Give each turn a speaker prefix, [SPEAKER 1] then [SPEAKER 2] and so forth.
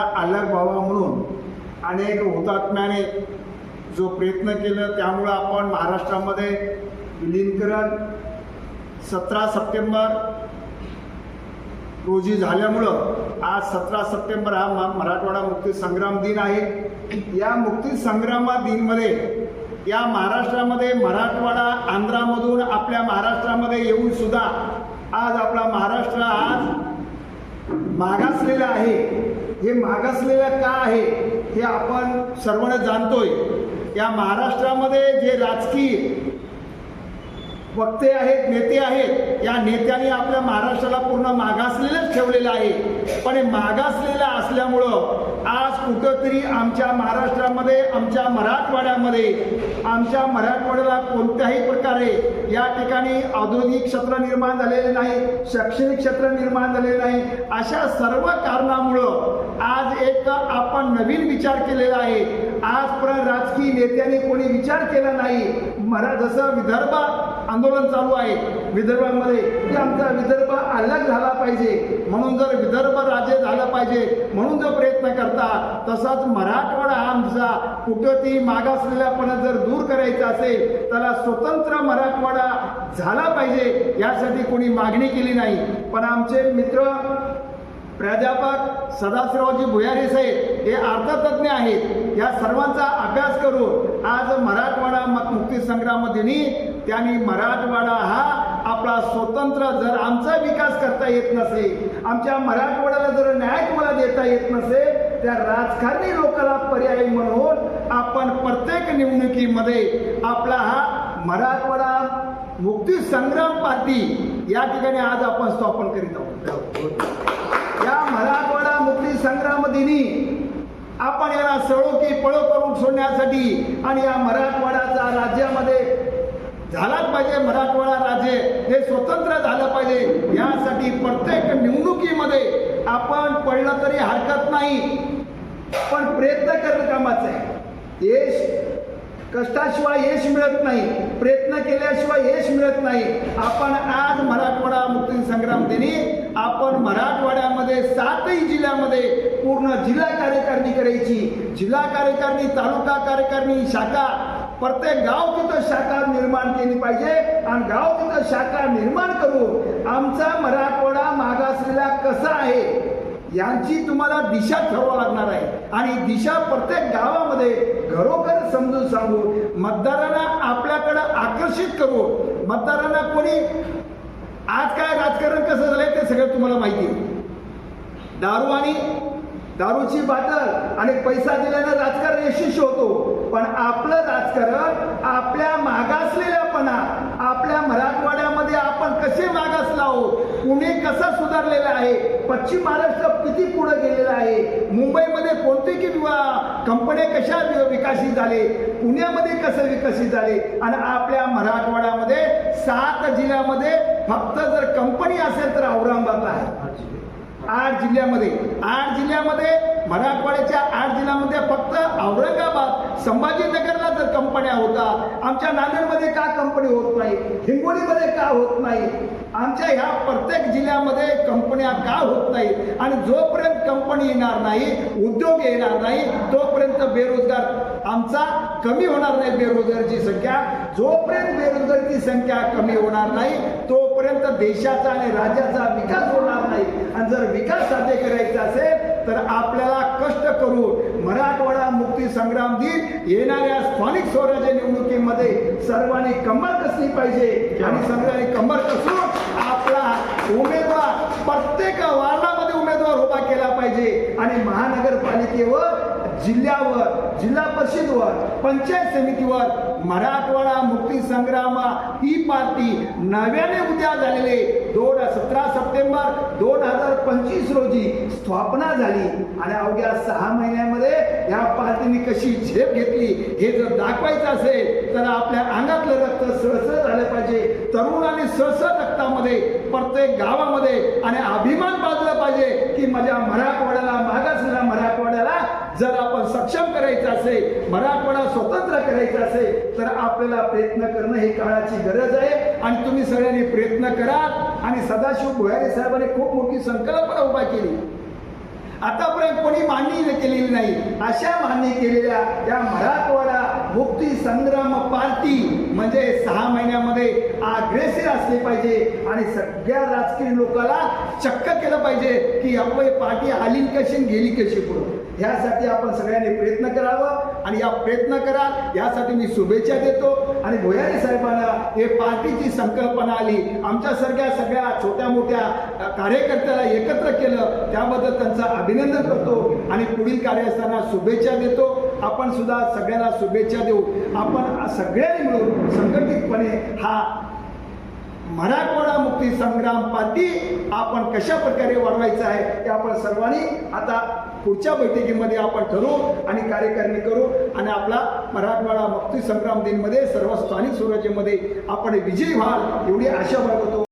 [SPEAKER 1] अलग व्हावा म्हणून. अनेक हुतात्म्याने जो प्रयत्न केला त्यामुळं आपण महाराष्ट्रामध्ये विलीनकरण सतरा सप्टेंबर रोजी झाल्यामुळं आज सतरा सप्टेंबर हा मराठवाडा मुक्ती संग्राम दिन आहे. या मुक्ती संग्रामा दिनमध्ये या महाराष्ट्रामध्ये मराठवाडा आंध्रामधून आपल्या महाराष्ट्रामध्ये येऊन सुद्धा आज आपला महाराष्ट्र आज मागासलेला आहे. हे मागासलेलं का आहे हे आपण सर्वांना जाणतोय. या महाराष्ट्रामध्ये जे राजकीय वक्ते आहेत नेते आहेत या नेत्यांनी आपल्या महाराष्ट्राला पूर्ण मागासलेलंच ठेवलेलं आहे. पण हे मागासलेलं असल्यामुळं कुठंतरी आमच्या महाराष्ट्रामध्ये आमच्या मराठवाड्यामध्ये आमच्या मराठवाड्याला कोणत्याही प्रकारे या ठिकाणी औद्योगिक क्षेत्र निर्माण झालेले नाही शैक्षणिक क्षेत्र निर्माण झालेले नाही अशा सर्व कारणामुळं आज एक आपण नवीन विचार केलेला आहे. आजपर्यंत राजकीय नेत्यांनी कोणी विचार केला नाही. मरा जसं विदर्भ आंदोलन चालू आहे. विदर्भामध्ये की आमचा विदर्भ अलग झाला पाहिजे. म्हणून जर विदर्भ राज्य झालं पाहिजे म्हणून जर प्रयत्न करता तसाच मराठवाडा हा आमचा कुठंतरी मागासलेल्यापणा जर दूर करायचा असेल त्याला स्वतंत्र मराठवाडा झाला पाहिजे यासाठी कोणी मागणी केली नाही. पण आमचे मित्र प्राध्यापक सदाशिवरावजी भुयारी साहेब हे अर्थतज्ञ आहेत. या सर्वांचा अभ्यास करून आज मराठवाडा मुक्ती संग्राम दिनी त्यांनी मराठवाडा हा आपला स्वतंत्र जर आमचा विकास करता येत नसेल आमच्या मराठवाड्याला जर न्याय तुम्हाला देता येत नसेल त्या राजकारणी लोकांना पर्याय म्हणून आपण प्रत्येक निवडणुकीमध्ये आपला हा मराठवाडा मुक्ती संग्राम पार्टी या ठिकाणी आज आपण स्थापन करीत आहोत. या मराठवाडा मुक्ती संग्राम दिनी आपण याला सळो की पळो करून सोडण्यासाठी आणि या मराठवाड्याचा राज्यामध्ये झालाच पाहिजे मराठवाडा राज्य. हे स्वतंत्र झालं पाहिजे. यासाठी प्रत्येक निवडणुकीमध्ये आपण पडलं तरी हरकत नाही. पण प्रयत्न करणं कामाचं आहे. यश कष्टाशिवाय यश मिळत नाही. प्रयत्न केल्याशिवाय यश मिळत नाही. आपण आज मराठवाडा मुक्ती संग्राम दिनी आपण मराठवाड्यामध्ये सातही जिल्ह्यामध्ये पूर्ण जिल्हा कार्यकारिणी करायची. जिल्हा कार्यकारिणी तालुका कार्यकारिणी शाखा प्रत्येक गाव तिथं शाखा निर्माण केली पाहिजे आणि गाव तिथं शाखा निर्माण करून आमचा मराठवाडा मागासलेला कसा आहे यांची तुम्हाला दिशा ठरवावं लागणार आहे. आणि दिशा प्रत्येक गावामध्ये घरोघर समजून सांगू मतदारांना आपल्याकडं आकर्षित करू मतदारांना कोणी आज काय राजकारण कसं झालंय ते सगळं तुम्हाला माहिती आहे. दारू आणि दारूची बाटल आणि पैसा दिल्यानं राजकारण यशस्वी होतो. पण आपलं राजकारण आपल्या मागासलेल्यापणा आपल्या मराठवाड्यामध्ये आपण कसे मागासला आहोत? पुणे कसा सुधारलेला आहे? पश्चिम महाराष्ट्र किती पुढे गेलेला आहे? मुंबईमध्ये कोणते की कंपन्या कशा विकसित झाले? पुण्यामध्ये कसं विकसित झाले? आणि आपल्या मराठवाड्यामध्ये सात जिल्ह्यामध्ये फक्त जर कंपनी असेल तर औरंगाबादला आहे. आठ जिल्ह्यामध्ये आठ जिल्ह्यामध्ये मराठवाड्याच्या आठ जिल्ह्यामध्ये फक्त औरंगाबाद संभाजीनगरला जर कंपन्या होता आमच्या नांदेडमध्ये का कंपनी होत नाही? हिंगोलीमध्ये का होत नाही? आमच्या ह्या प्रत्येक जिल्ह्यामध्ये कंपन्या का होत नाही आणि जोपर्यंत कंपनी येणार नाही उद्योग येणार नाही तोपर्यंत बेरोजगार आमचा कमी होणार नाही बेरोजगारीची संख्या. जोपर्यंत बेरोजगारीची संख्या कमी होणार नाही तो तोपर्यंत देशाचा आणि राज्याचा विकास होणार नाही. आणि जर विकास साध्य करायचा असेल तर आपल्याला कष्ट करून मराठवाडा मुक्ती संग्राम दिन येणाऱ्या स्थानिक स्वराज्य निवडणुकीमध्ये सर्वांनी कंबर कसली पाहिजे आणि सर्वांनी कंबर कसून आपला उमेदवार प्रत्येक वार्डामध्ये उमेदवार उभा केला पाहिजे. आणि महानगरपालिकेवर जिल्ह्यावर जिल्हा परिषदवर पंचायत समितीवर मराठवाडा मुक्ती संग्रामा ही पार्टी नव्याने उद्या झालेले दोन सतरा सप्टेंबर दोन हजार पंचवीस रोजी स्थापना झाली. आणि अवघ्या सहा महिन्यामध्ये या पार्टीने कशी झेप घेतली हे जर दाखवायचं असेल त्याला आपल्या अंगातलं रक्त सळसळ झालं पाहिजे. तरुणाने सळसळ रक्तामध्ये प्रत्येक गावामध्ये आणि अभिमान बाजला पाहिजे की माझ्या मराठवाड्याला मागासलेल्या मराठवाड्याला जर आपण सक्षम करायचं असेल मराठवाडा स्वतंत्र करायचा असेल तर आपल्याला प्रयत्न करणं ही काळाची गरज आहे. आणि तुम्ही सगळ्यांनी प्रयत्न करा आणि सदाशिव भुयारी साहेबांनी खूप मोठी संकल्पना उभा केली. आतापर्यंत कोणी मान्य केलेली नाही. अशा मान्य केलेल्या या मराठवाडा मुक्ती संग्राम पार्टी म्हणजे सहा महिन्यामध्ये अग्रेसिव्ह असली पाहिजे आणि सगळ्या राजकीय लोकांना चक्क केलं पाहिजे की आपण पार्टी आली कशी गेली कशी पुढे. ह्यासाठी आपण सगळ्यांनी प्रयत्न करावं आणि या प्रयत्न करा. यासाठी मी शुभेच्छा देतो. आणि भोयारी साहेबांना हे पार्टीची संकल्पना आली. आमच्यासारख्या सगळ्या छोट्या मोठ्या कार्यकर्त्याला एकत्र केलं. त्याबद्दल त्यांचं अभिनंदन करतो. आणि पुढील कार्यास्थाना शुभेच्छा देतो. आपण सुद्धा सगळ्यांना शुभेच्छा देऊ. आपण सगळ्यांनी मिळून संघटितपणे हा मराठवाडा मुक्ती संग्राम पार्टी आपण कशा प्रकारे वाढवायचं आहे ते आपण सर्वांनी आता पुढच्या बैठकीमध्ये आपण ठरवू आणि कार्यकारिणी करू आणि आपला मराठवाडा मुक्ती संग्राम दिनमध्ये सर्व स्थानिक स्वराज्यामध्ये आपण विजयी व्हाल एवढी आशा बाळगतो.